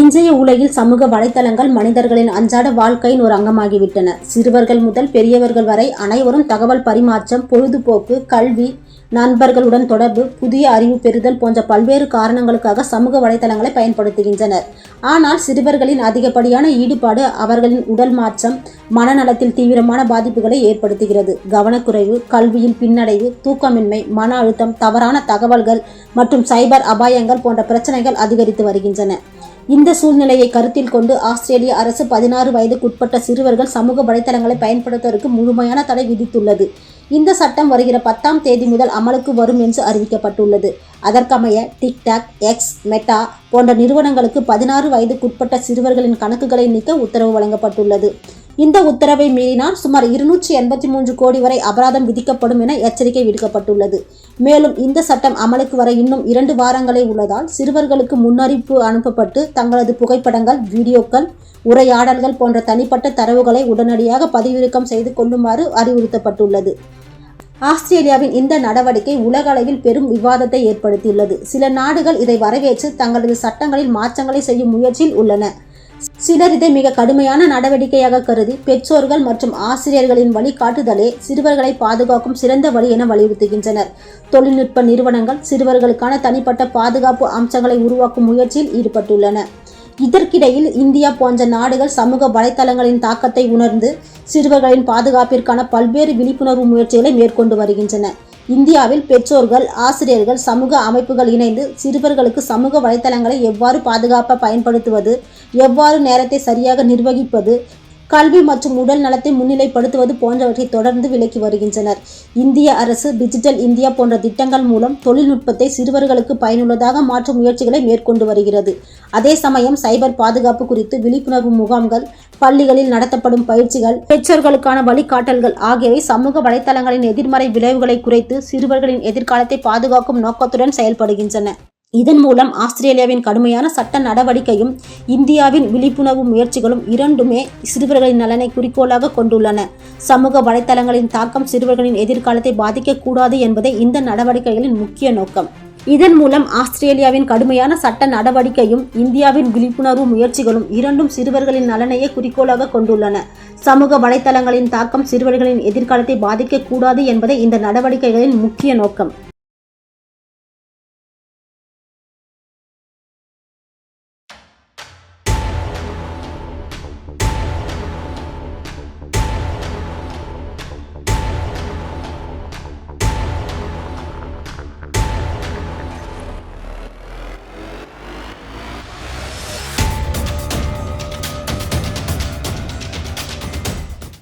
இன்றைய உலகில் சமூக வலைத்தளங்கள் மனிதர்களின் அன்றாட வாழ்க்கையின் ஒரு அங்கமாகிவிட்டன. சிறுவர்கள் முதல் பெரியவர்கள் வரை அனைவரும் தகவல் பரிமாற்றம் பொழுதுபோக்கு கல்வி நண்பர்களுடன் தொடர்பு புதிய அறிவு பெறுதல் போன்ற பல்வேறு காரணங்களுக்காக சமூக வலைத்தளங்களை பயன்படுத்துகின்றனர். ஆனால் சிறுவர்களின் அதிகப்படியான ஈடுபாடு அவர்களின் உடல் மாற்றம் மனநலத்தில் தீவிரமான பாதிப்புகளை ஏற்படுத்துகிறது. கவனக்குறைவு கல்வியில் பின்னடைவு தூக்கமின்மை மன அழுத்தம் தவறான தகவல்கள் மற்றும் சைபர் அபாயங்கள் போன்ற பிரச்சனைகள் அதிகரித்து வருகின்றன. இந்த சூழ்நிலையை கருத்தில் கொண்டு ஆஸ்திரேலிய அரசு பதினாறு வயதுக்குட்பட்ட சிறுவர்கள் சமூக வலைத்தளங்களை பயன்படுத்துவதற்கு முழுமையான தடை விதித்துள்ளது. இந்த சட்டம் வருகிற பத்தாம் தேதி முதல் அமலுக்கு வரும் என்று அறிவிக்கப்பட்டுள்ளது. அதற்கமைய டிக்டாக் எக்ஸ் மெட்டா போன்ற நிறுவனங்களுக்கு பதினாறு வயதுக்குட்பட்ட சிறுவர்களின் கணக்குகளை நீக்க உத்தரவு வழங்கப்பட்டுள்ளது. இந்த உத்தரவை மீறினால் சுமார் இருநூற்றி எண்பத்தி மூன்று கோடி வரை அபராதம் விதிக்கப்படும் என எச்சரிக்கை விடுக்கப்பட்டுள்ளது. மேலும் இந்த சட்டம் அமலுக்கு வர இன்னும் இரண்டு வாரங்களே உள்ளதால் சிறுவர்களுக்கு முன்னறிவிப்பு அனுப்பப்பட்டு தங்களது புகைப்படங்கள் வீடியோக்கள் உரையாடல்கள் போன்ற தனிப்பட்ட தரவுகளை உடனடியாக பதிவிறக்கம் செய்து கொள்ளுமாறு அறிவுறுத்தப்பட்டுள்ளது. ஆஸ்திரேலியாவின் இந்த நடவடிக்கை உலக அளவில் பெரும் விவாதத்தை ஏற்படுத்தியுள்ளது. சில நாடுகள் இதை வரவேற்று தங்களது சட்டங்களில் மாற்றங்களை செய்யும் முயற்சியில் உள்ளன. சிலர் இதை மிக கடுமையான நடவடிக்கையாக கருதி பெற்றோர்கள் மற்றும் ஆசிரியர்களின் வழிகாட்டுதலே சிறுவர்களை பாதுகாக்கும் சிறந்த வழி என வலியுறுத்துகின்றனர். தொழில்நுட்ப நிறுவனங்கள் சிறுவர்களுக்கான தனிப்பட்ட பாதுகாப்பு அம்சங்களை உருவாக்கும் முயற்சியில் ஈடுபட்டுள்ளன. இதற்கிடையில் இந்தியா போன்ற நாடுகள் சமூக வலைத்தளங்களின் தாக்கத்தை உணர்ந்து சிறுவர்களின் பாதுகாப்பிற்கான பல்வேறு விழிப்புணர்வு முயற்சிகளை மேற்கொண்டு வருகின்றன. இந்தியாவில் பெற்றோர்கள் ஆசிரியர்கள் சமூக அமைப்புகள் இணைந்து சிறுவர்களுக்கு சமூக வலைத்தளங்களை எவ்வாறு பாதுகாப்பாக பயன்படுத்துவது எவ்வாறு நேரத்தை சரியாக நிர்வகிப்பது கல்வி மற்றும் உடல் நலத்தை முன்னிலைப்படுத்துவது போன்றவற்றை தொடர்ந்து விளக்கி வருகின்றனர். இந்திய அரசு டிஜிட்டல் இந்தியா போன்ற திட்டங்கள் மூலம் தொழில்நுட்பத்தை சிறுவர்களுக்கு பயனுள்ளதாக மாற்றும் முயற்சிகளை மேற்கொண்டு வருகிறது. அதே சமயம் சைபர் பாதுகாப்பு குறித்து விழிப்புணர்வு முகாம்கள் பள்ளிகளில் நடத்தப்படும் பயிற்சிகள் பெற்றோர்களுக்கான வழிகாட்டல்கள் ஆகியவை சமூக வலைத்தளங்களின் எதிர்மறை விளைவுகளை குறைத்து சிறுவர்களின் எதிர்காலத்தை பாதுகாக்கும் நோக்கத்துடன் செயல்படுகின்றன. இதன் மூலம் ஆஸ்திரேலியாவின் கடுமையான சட்ட நடவடிக்கையும் இந்தியாவின் விழிப்புணர்வு முயற்சிகளும் இரண்டுமே சிறுவர்களின் நலனை குறிக்கோளாக கொண்டுள்ளன. சமூக வலைத்தளங்களின் தாக்கம் சிறுவர்களின் எதிர்காலத்தை பாதிக்கக்கூடாது என்பதே இந்த நடவடிக்கைகளின் முக்கிய நோக்கம். இதன் மூலம் ஆஸ்திரேலியாவின் கடுமையான சட்ட நடவடிக்கையும் இந்தியாவின் விழிப்புணர்வு முயற்சிகளும் இரண்டும் சிறுவர்களின் நலனையே குறிக்கோளாக கொண்டுள்ளன. சமூக வலைத்தளங்களின் தாக்கம் சிறுவர்களின் எதிர்காலத்தை பாதிக்கக்கூடாது என்பதே இந்த நடவடிக்கைகளின் முக்கிய நோக்கம்.